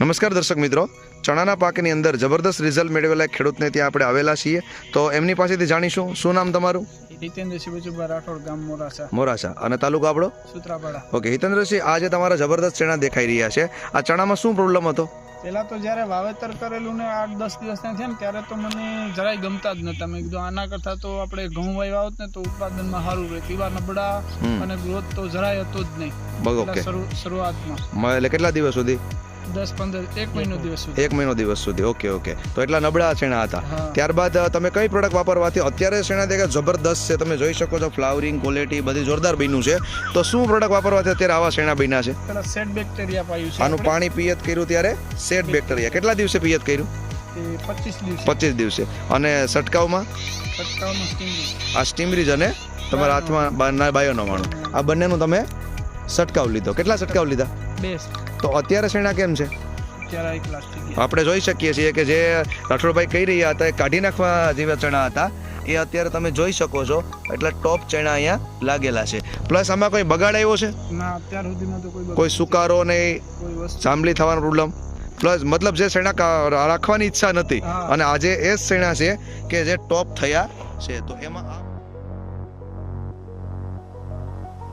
નમસ્કાર દર્શક મિત્રો. ચણાના પાકની અંદર જબરદસ્ત રિઝલ્ટ મેળવેલા એક ખેડૂતને ત્યાં આપણે આવેલા છીએ. તો એમની પાસેથી જાણીશું શું નામ તમારું? હિતેન્દ્ર શિવજુભા રાઠોડ ગામ મોરાસા. મોરાસા. અને તાલુકો આપણો? સુત્રાપાડા. ઓકે હિતેન્દ્રસિંહ આજે તમારા જબરદસ્ત ચણા દેખાઈ રહ્યા છે. આ ચણામાં શું પ્રોબ્લેમ હતો? પેલા તો જ્યારે વાવેતર કરેલું ને આઠ દસ દિવસ થયા ને ત્યારે તો મને જરાય ગમતા જ નતા. મેં કીધું આના કરતાં તો આપણે ઘઉં વાય હોત ને તો ઉત્પાદનમાં સારું રહે. નબળા અને ગ્રોથ તો જરાય હતો જ નહીં. શરૂઆતમાં. એટલે કેટલા દિવસ સુધી? દસ પંદર એક મહિનો દિવસ સુધી. એક મહિનો દિવસ સુધી. Okay okay. તો એટલા નબળા શેણા હતા. ત્યારબાદ તમે કઈ પ્રોડક્ટ વાપરવાથી અત્યારે ચણા દેખા જબરદસ્ત છે. તમે જોઈ શકો છો ફ્લાવરિંગ ક્વોલિટી બધી જોરદાર બન્યું છે. તો શું પ્રોડક્ટ વાપરવાથી અત્યારે આવા શેણા બન્યા છે? સેટ બેક્ટેરિયા પાયું છે આનું પાણી પિયત કર્યું ત્યારે? સેટ બેક્ટેરિયા કેટલા દિવસે પિયત કર્યું? પચીસ દિવસે. અને છંટકાવમાં? આ સ્ટીમરીજ અને તમારા હાથમાં બારના બાયોનો માણું આ બંનેનું તમે છંટકાવ લીધો. કેટલા છંટકાવ લીધા? બેસ્ટ તો અત્યારે શેણા કેમ છે? આપણે જોઈ શકીએ છીએ કે જે રાઠોડભાઈ કહી રહ્યા હતા એ કાઢી નાખવા જેવા ચણા હતા. એ અત્યારે તમે જોઈ શકો છો એટલે ટોપ ચણા અહીંયા લાગેલા છે. પ્લસ આમાં કોઈ બગાડ આવ્યો છે? કોઈ સુકારો નહીં જાંબલી થવાનો પ્રોબ્લેમ પ્લસ મતલબ જે શેણા રાખવાની ઈચ્છા નથી અને આજે એ જ શેણા છે કે જે ટોપ થયા છે. તો એમાં